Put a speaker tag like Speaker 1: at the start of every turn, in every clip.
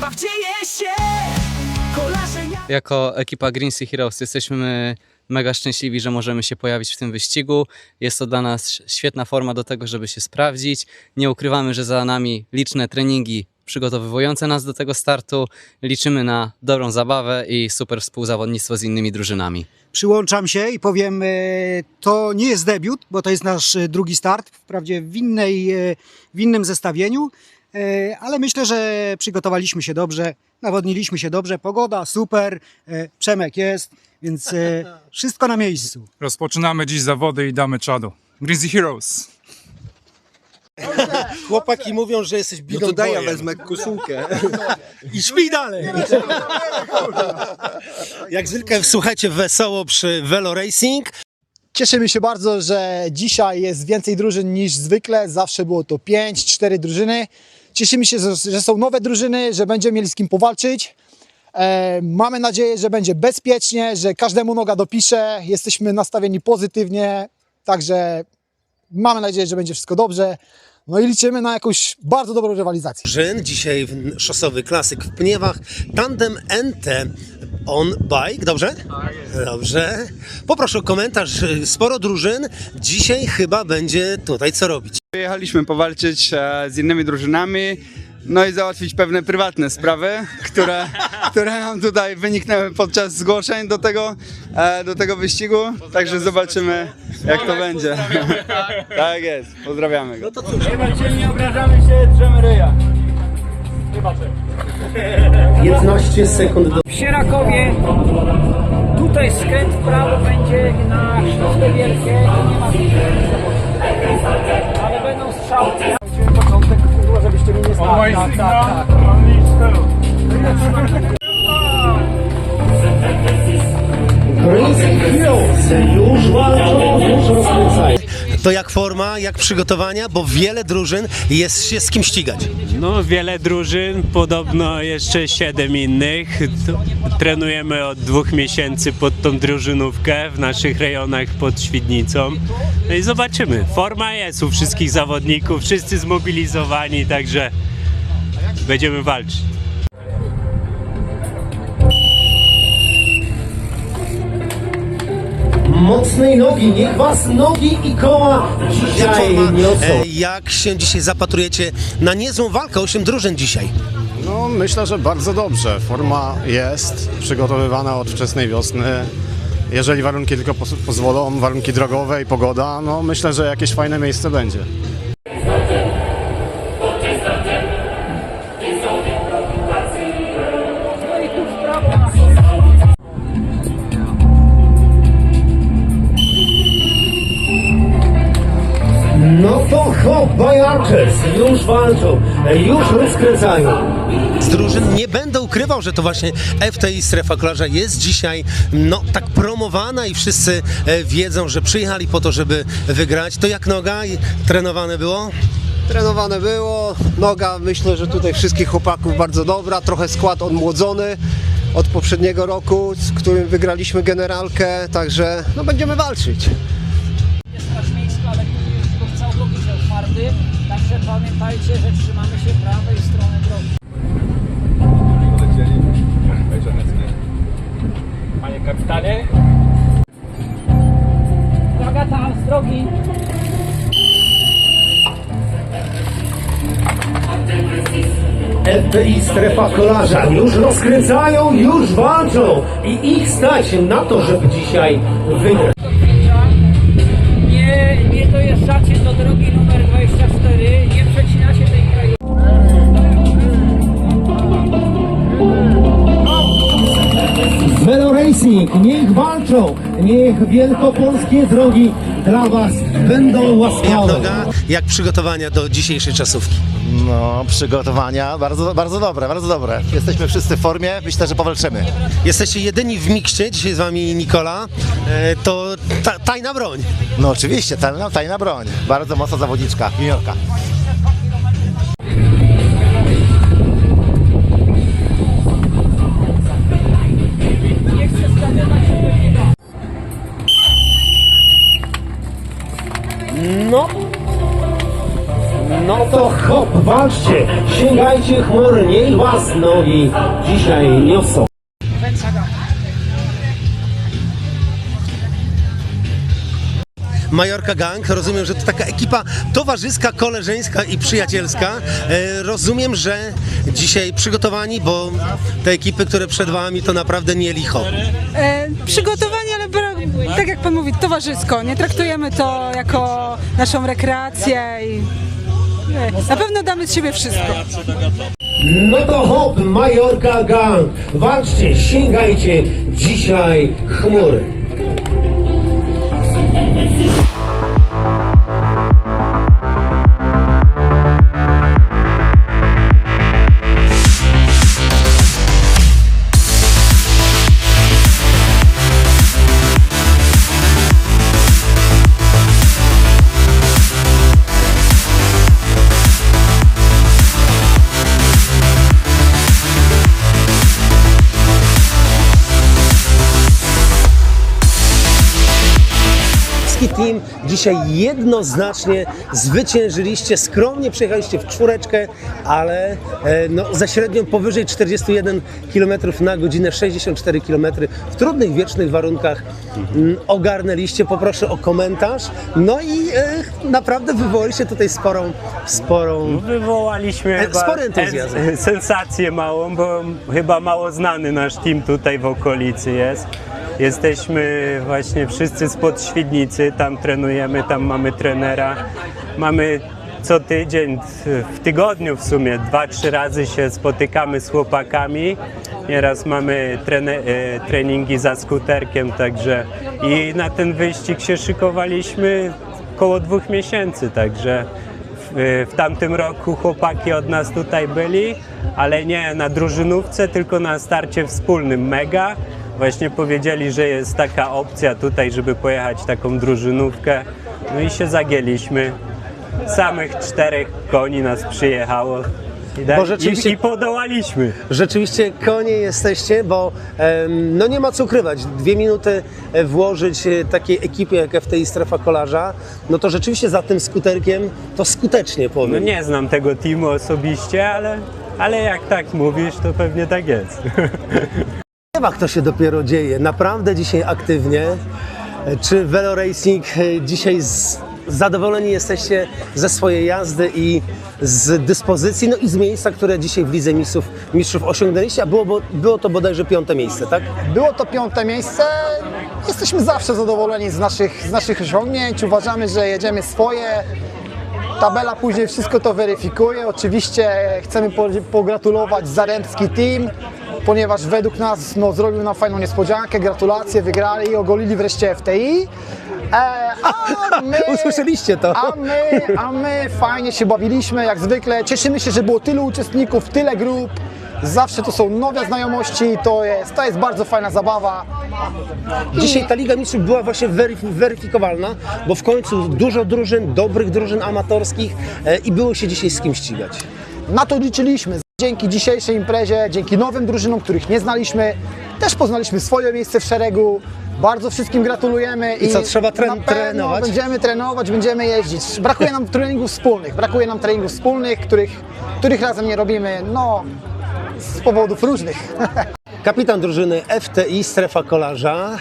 Speaker 1: nie bawcie się Kolarze
Speaker 2: Jako ekipa Green Sea Heroes jesteśmy mega szczęśliwi, że możemy się pojawić w tym wyścigu. Jest to dla nas świetna forma do tego, żeby się sprawdzić. Nie ukrywamy, że za nami liczne treningi przygotowywujące nas do tego startu. Liczymy na dobrą zabawę i super współzawodnictwo z innymi drużynami.
Speaker 3: Przyłączam się i powiem, e, to nie jest debiut, bo to jest nasz e, drugi start, wprawdzie w, innej, e, w innym zestawieniu, ale myślę, że przygotowaliśmy się dobrze, nawodniliśmy się dobrze, pogoda super, e, Przemek jest, więc e, wszystko na miejscu.
Speaker 4: Rozpoczynamy dziś zawody i damy czadu. Grizzly Heroes.
Speaker 5: Chłopaki mówią, że jesteś bigą
Speaker 6: No to daj ja wezmę koszulkę.
Speaker 5: I śpij dalej. Jak zwykle słuchajcie wesoło przy Velo Racing.
Speaker 7: Cieszymy się bardzo, że dzisiaj jest więcej drużyn niż zwykle. Zawsze było to 5, 4 drużyny. Cieszymy się, że są nowe drużyny, że będziemy mieli z kim powalczyć. E, mamy nadzieję, że będzie bezpiecznie, że każdemu noga dopisze. Jesteśmy nastawieni pozytywnie, także mamy nadzieję, że będzie wszystko dobrze. No i liczymy na jakąś bardzo dobrą rywalizację.
Speaker 5: Drużyn, dzisiaj szosowy klasyk w Pniewach. Tandem NT on bike, dobrze? Dobrze. Poproszę o komentarz. Sporo drużyn. Dzisiaj chyba będzie tutaj co robić.
Speaker 8: Jechaliśmy powalczyć e, z innymi drużynami, no i załatwić pewne prywatne sprawy, które, które nam tutaj wyniknęły podczas zgłoszeń do tego, e, do tego wyścigu. Także zobaczymy, jak to będzie. Tak jest, pozdrawiamy go.
Speaker 5: 15 sekund do
Speaker 1: W Sierakowie Tutaj skręt w prawo będzie na Śląskie Wielkie i nie ma Ale będą strzały. Początek, żebyście mnie nie stali. tak, tak, tak.
Speaker 5: już walczą, już rozkręcają. To jak forma, jak przygotowania, bo wiele drużyn jest się z kim ścigać.
Speaker 9: No, wiele drużyn, podobno jeszcze siedem innych. Trenujemy od dwóch miesięcy pod tą drużynówkę w naszych rejonach pod Świdnicą. No i zobaczymy. Forma jest u wszystkich zawodników, wszyscy zmobilizowani, także będziemy walczyć.
Speaker 5: Mocnej nogi, niech was nogi i koła dzisiaj niosą. E, Jak się dzisiaj zapatrujecie na niezłą walkę? Osiem drużyn dzisiaj.
Speaker 10: No myślę, że bardzo dobrze. Forma jest przygotowywana od wczesnej wiosny. Jeżeli warunki tylko pozwolą, warunki drogowe i pogoda, no myślę, że jakieś fajne miejsce będzie.
Speaker 5: By Archers już walczą, już rozkręcają. Z drużyn nie będę ukrywał, że to właśnie FTI Strefa Kolarza jest dzisiaj no tak promowana i wszyscy e, wiedzą, że przyjechali po to, żeby wygrać. To jak noga? I Trenowane było?
Speaker 6: Trenowane było, noga myślę, że tutaj wszystkich chłopaków bardzo dobra, trochę skład odmłodzony od poprzedniego roku, z którym wygraliśmy generalkę, także no będziemy walczyć.
Speaker 5: FTI Strefa Kolarza już rozkręcają, już walczą i ich stać na to, żeby dzisiaj wygrać.
Speaker 1: Nie, nie dojeżdżacie do drogi numer
Speaker 5: Racing, niech walczą, niech wielkopolskie drogi dla Was będą łaskawe. Jak przygotowania do dzisiejszej czasówki?
Speaker 10: No, przygotowania bardzo, bardzo dobre, bardzo dobre. Jesteśmy wszyscy w formie, myślę, że powalczymy.
Speaker 5: Jesteście jedyni w mikście, dzisiaj z Wami Nikola, e, to ta, tajna broń.
Speaker 10: No oczywiście, tajna, tajna broń. Bardzo mocna zawodniczka, juniorka.
Speaker 5: No. No to hop, walczcie, sięgajcie chmury, niech was nogi dzisiaj niosą. Majorka Gang, rozumiem, że to taka ekipa towarzyska, koleżeńska i przyjacielska. E, rozumiem, że dzisiaj przygotowani, bo te ekipy, które przed wami, to naprawdę nie licho.
Speaker 11: E, bra- tak jak pan mówi, towarzysko. Nie traktujemy to jako naszą rekreację i nie, na pewno damy z siebie wszystko.
Speaker 5: No to hop, Majorka Gang, walczcie, sięgajcie dzisiaj chmury. Polski team dzisiaj jednoznacznie zwyciężyliście, skromnie przejechaliście w czwóreczkę, ale e, no, za średnią powyżej 41 km na godzinę, 64 km w trudnych, wiecznych warunkach mm, ogarnęliście. Poproszę o komentarz. No i e, naprawdę wywołaliście tutaj sporą, sporą
Speaker 9: Wywołaliśmy
Speaker 5: E, spory entuzjazm.
Speaker 9: e, sensację małą, bo chyba mało znany nasz team tutaj w okolicy jest. Jesteśmy właśnie wszyscy spod Świdnicy, tam trenujemy, tam mamy trenera. Mamy co tydzień, w tygodniu w sumie, dwa, trzy razy się spotykamy z chłopakami. Nieraz mamy trene, e, treningi za skuterkiem, także i na ten wyścig się szykowaliśmy około dwóch miesięcy, także w, w tamtym roku chłopaki od nas tutaj byli, ale nie na drużynówce, tylko na starcie wspólnym mega. Właśnie powiedzieli, że jest taka opcja tutaj, żeby pojechać taką drużynówkę. No i się zagięliśmy. Samych czterech koni nas przyjechało. I, da-
Speaker 5: Bo rzeczywiście-
Speaker 9: i, i podołaliśmy.
Speaker 5: Rzeczywiście konie jesteście, bo em, no nie ma co ukrywać. Dwie minuty e, włożyć e, takiej ekipie jak FTI Strefa Kolarza, no to rzeczywiście za tym skuterkiem to skutecznie powiem.
Speaker 9: No nie znam tego teamu osobiście, ale, ale jak tak mówisz, to pewnie tak jest.
Speaker 5: Ewach to się dopiero dzieje. Naprawdę dzisiaj aktywnie. E, Czy Velo Racing e, dzisiaj z, zadowoleni jesteście ze swojej jazdy i z dyspozycji, no i z miejsca, które dzisiaj w Lidze Mistrzów, mistrzów osiągnęliście, a było, bo- było to bodajże piąte miejsce, tak?
Speaker 7: Było to piąte miejsce. Jesteśmy zawsze zadowoleni z naszych, z naszych osiągnięć. Uważamy, że jedziemy swoje. Tabela później wszystko to weryfikuje. Oczywiście chcemy po- pogratulować Zarębski Team, ponieważ według nas no, zrobił nam fajną niespodziankę. Gratulacje, wygrali i ogolili wreszcie FTI. E, a my,
Speaker 5: Usłyszeliście to?
Speaker 7: a my, a my fajnie się bawiliśmy, jak zwykle. Cieszymy się, że było tylu uczestników, tyle grup. Zawsze to są nowe znajomości, to jest, to jest bardzo fajna zabawa.
Speaker 5: Dzisiaj ta Liga Mistrzów była właśnie weryf- weryfikowalna, bo w końcu dużo drużyn, dobrych drużyn amatorskich e, i było się dzisiaj z kim ścigać.
Speaker 7: Na to liczyliśmy. Dzięki dzisiejszej imprezie, dzięki nowym drużynom, których nie znaliśmy, też poznaliśmy swoje miejsce w szeregu. Bardzo wszystkim gratulujemy.
Speaker 5: I co, trzeba
Speaker 7: na pewno
Speaker 5: trenować?
Speaker 7: Będziemy trenować, będziemy jeździć. Brakuje nam treningów wspólnych, brakuje nam treningów wspólnych, których, których razem nie robimy, no, z powodów różnych.
Speaker 5: Kapitan drużyny FTI Strefa Kolarza.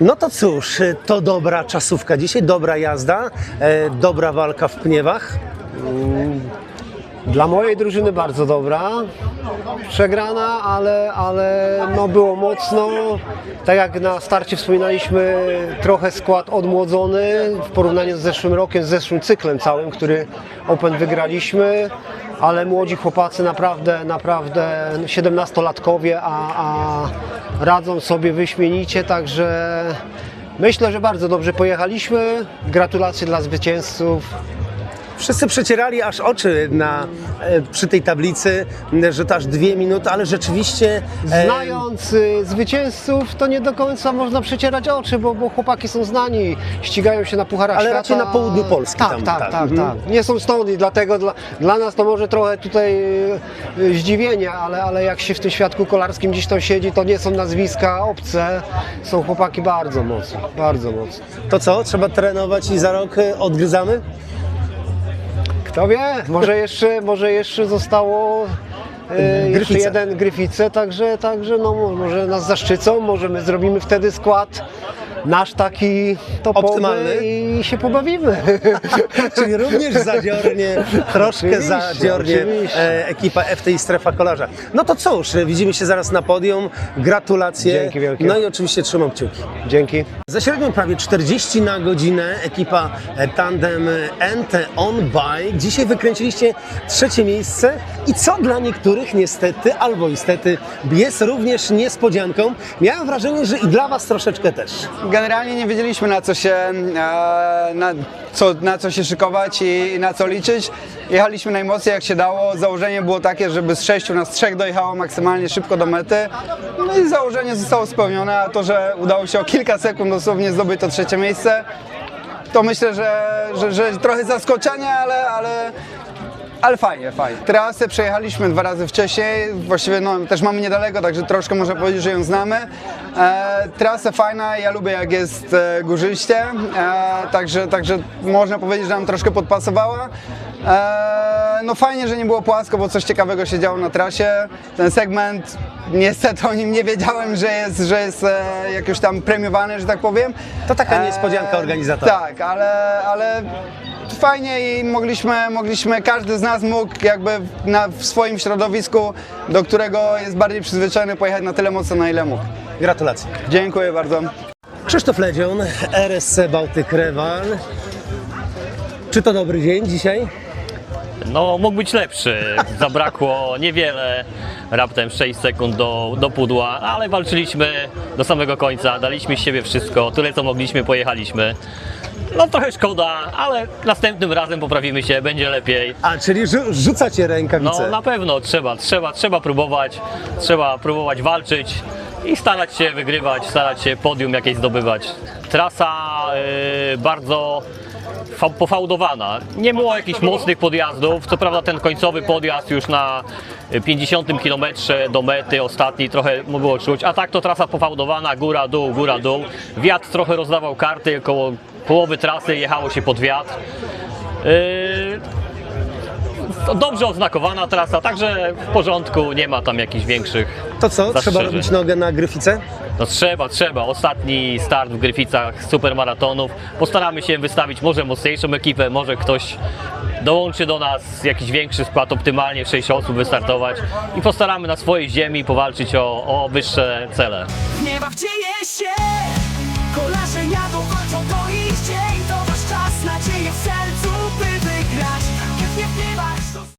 Speaker 5: No to cóż, to dobra czasówka dzisiaj, dobra jazda, e, dobra walka w pniewach.
Speaker 6: Dla mojej drużyny bardzo dobra. Przegrana, ale, ale no było mocno. Tak jak na starcie wspominaliśmy, trochę skład odmłodzony w porównaniu z zeszłym rokiem, z zeszłym cyklem całym, który Open wygraliśmy. Ale młodzi chłopacy naprawdę, naprawdę 17-latkowie, a, a radzą sobie wyśmienicie, także myślę, że bardzo dobrze pojechaliśmy. Gratulacje dla zwycięzców.
Speaker 5: Wszyscy przecierali aż oczy na, e, przy tej tablicy, że to aż dwie minuty, ale rzeczywiście... e,
Speaker 6: Znając y, zwycięzców, to nie do końca można przecierać oczy, bo, bo chłopaki są znani, ścigają się na Pucharach
Speaker 5: Ale
Speaker 6: Świata.
Speaker 5: raczej na południu Polski
Speaker 6: Tak,
Speaker 5: tam,
Speaker 6: tak,
Speaker 5: tak.
Speaker 6: tak,
Speaker 5: Mhm.
Speaker 6: tak. Nie są stąd i dlatego dla, dla nas to może trochę tutaj y, y, zdziwienie, ale, ale jak się w tym świadku kolarskim gdzieś tam siedzi, to nie są nazwiska obce, są chłopaki bardzo mocni, bardzo mocni.
Speaker 5: To co, trzeba trenować i za rok e, odgryzamy?
Speaker 6: Kto wie, może jeszcze, może jeszcze zostało e, jeszcze jeden Gryfice, także, także no, może nas zaszczycą, może my zrobimy wtedy skład nasz taki
Speaker 5: Optymalny.
Speaker 6: i się pobawimy.
Speaker 5: Czyli również zadziornie, troszkę zadziornie e, ekipa FTI Strefa Kolarza. No to cóż, widzimy się zaraz na podium. Gratulacje.
Speaker 6: Dzięki wielkie.
Speaker 5: No i oczywiście trzymam kciuki.
Speaker 6: Dzięki.
Speaker 5: Za średnią prawie 40 na godzinę ekipa e, tandem NT On Bike. Dzisiaj wykręciliście trzecie miejsce i co dla niektórych niestety albo istety jest również niespodzianką. Miałem wrażenie, że i dla Was troszeczkę też.
Speaker 8: Generalnie nie wiedzieliśmy na co się, e, na co, na co się szykować i, na co liczyć. Jechaliśmy najmocniej jak się dało. Założenie było takie, żeby z sześciu nas trzech dojechało maksymalnie szybko do mety. No i założenie zostało spełnione, a to, że udało się o kilka sekund dosłownie zdobyć to trzecie miejsce, to myślę, że, że, że trochę zaskoczenie, ale, ale, ale fajnie, fajnie. Trasę przejechaliśmy dwa razy wcześniej, właściwie no, też mamy niedaleko, także troszkę można powiedzieć, że ją znamy. E, trasę fajna, ja lubię jak jest e, górzyście, e, także, także można powiedzieć, że nam troszkę podpasowała. E, no fajnie, że nie było płasko, bo coś ciekawego się działo na trasie. Ten segment, niestety o nim nie wiedziałem, że jest, że jest e, jakoś tam premiowany, że tak powiem.
Speaker 5: To taka niespodzianka organizatora.
Speaker 8: Tak, ale, ale fajnie i mogliśmy, mogliśmy, każdy z nas mógł jakby na, w swoim środowisku, do którego jest bardziej przyzwyczajony, pojechać na tyle mocno, na ile mógł.
Speaker 5: Gratulacje.
Speaker 8: Dziękuję bardzo.
Speaker 5: Krzysztof Ledzion, RSC Bałtyk Rewal. Czy to dobry dzień dzisiaj?
Speaker 12: No, mógł być lepszy. Zabrakło niewiele, raptem 6 sekund do, do pudła, ale walczyliśmy do samego końca, daliśmy z siebie wszystko, tyle co mogliśmy, pojechaliśmy. No trochę szkoda, ale następnym razem poprawimy się, będzie lepiej.
Speaker 5: A, czyli rzu- rzucacie rękawice.
Speaker 12: No na pewno trzeba, trzeba, trzeba próbować, trzeba próbować walczyć i starać się wygrywać, starać się podium jakieś zdobywać. Trasa y, bardzo fa- pofałdowana. Nie było jakichś mocnych podjazdów. Co prawda ten końcowy podjazd już na 50 km do mety ostatni trochę było czuć, a tak to trasa pofałdowana, góra, dół, góra, dół. Wiatr trochę rozdawał karty, około połowy trasy jechało się pod wiatr. Y, to dobrze oznakowana trasa, także w porządku, nie ma tam jakichś większych
Speaker 5: To co, trzeba robić nogę na Gryfice?
Speaker 12: No trzeba, trzeba. Ostatni start w Gryficach supermaratonów. Postaramy się wystawić może mocniejszą ekipę, może ktoś dołączy do nas jakiś większy skład, optymalnie 6 osób wystartować i postaramy na swojej ziemi powalczyć o, o wyższe cele.
Speaker 13: Nie bawcie się